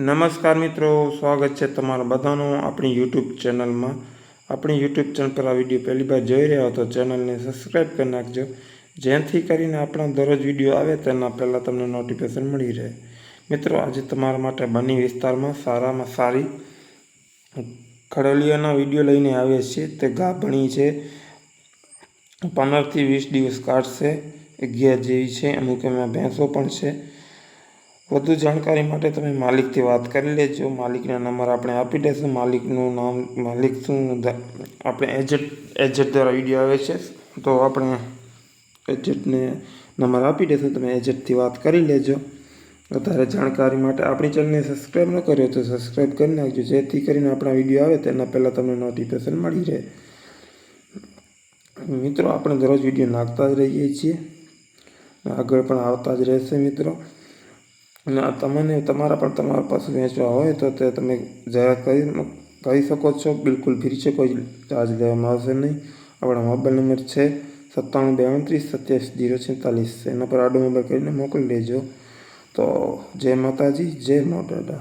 નમસ્કાર મિત્રો, સ્વાગત છે તમારા બધાનું આપણી યુટ્યુબ ચેનલમાં. આપણી યુટ્યુબ ચેનલ પર આ વીડિયો પહેલી વાર જોઈ રહ્યા હો તો ચેનલને સબસ્ક્રાઈબ કરી નાખજો. જેથી કરીને આપણા દરરોજ વીડિયો આવે તેના પહેલાં તમને નોટિફિકેશન મળી રહે. મિત્રો, આજે તમારા માટે બની વિસ્તારમાં સારામાં સારી ખડેલીયાના વીડિયો લઈને આવીએ છીએ. તે ગાભણી છે, પંદરથી વીસ દિવસ કાઢશે, અગિયાર જેવી છે અમુક એમાં ભેંસો પણ છે. વધુ જાણકારી માટે તમે માલિકથી વાત કરી લેજો. માલિકના નંબર આપણે આપી દઈશું. માલિકનું નામ માલિક શું આપણે એજન્ટ એજન્ટ દ્વારા વીડિયો આવે છે. તો આપણે એજન્ટને નંબર આપી દઈશું. તમે એજન્ટથી વાત કરી લેજો. વધારે જાણકારી માટે આપણી ચેનલને સબસ્ક્રાઈબ ન કર્યો તો સબસ્ક્રાઈબ કરી નાખજો. જેથી કરીને આપણા વીડિયો આવે તેના પહેલાં તમને નોટિફિકેશન મળી રહે. મિત્રો, આપણે દરરોજ વીડિયો નાખતા જ રહીએ છીએ. આગળ પણ આવતા જ રહેશે મિત્રો. અને તમને, તમારા પણ તમારા પાસે વેચવા હોય તો તે તમે જાહેરાત કરી કરી શકો છો. બિલકુલ ફ્રી છે કોઈ ચાર્જ લેવામાં આવશે નહીં. આપણા મોબાઈલ નંબર છે સત્તાણું બે ઓગણત્રીસ સત્યાવીસ જીરો છેતાલીસ. એના પર આડો મોબાઈલ કરીને મોકલી દેજો. તો જય માતાજી, જય મા દાદા.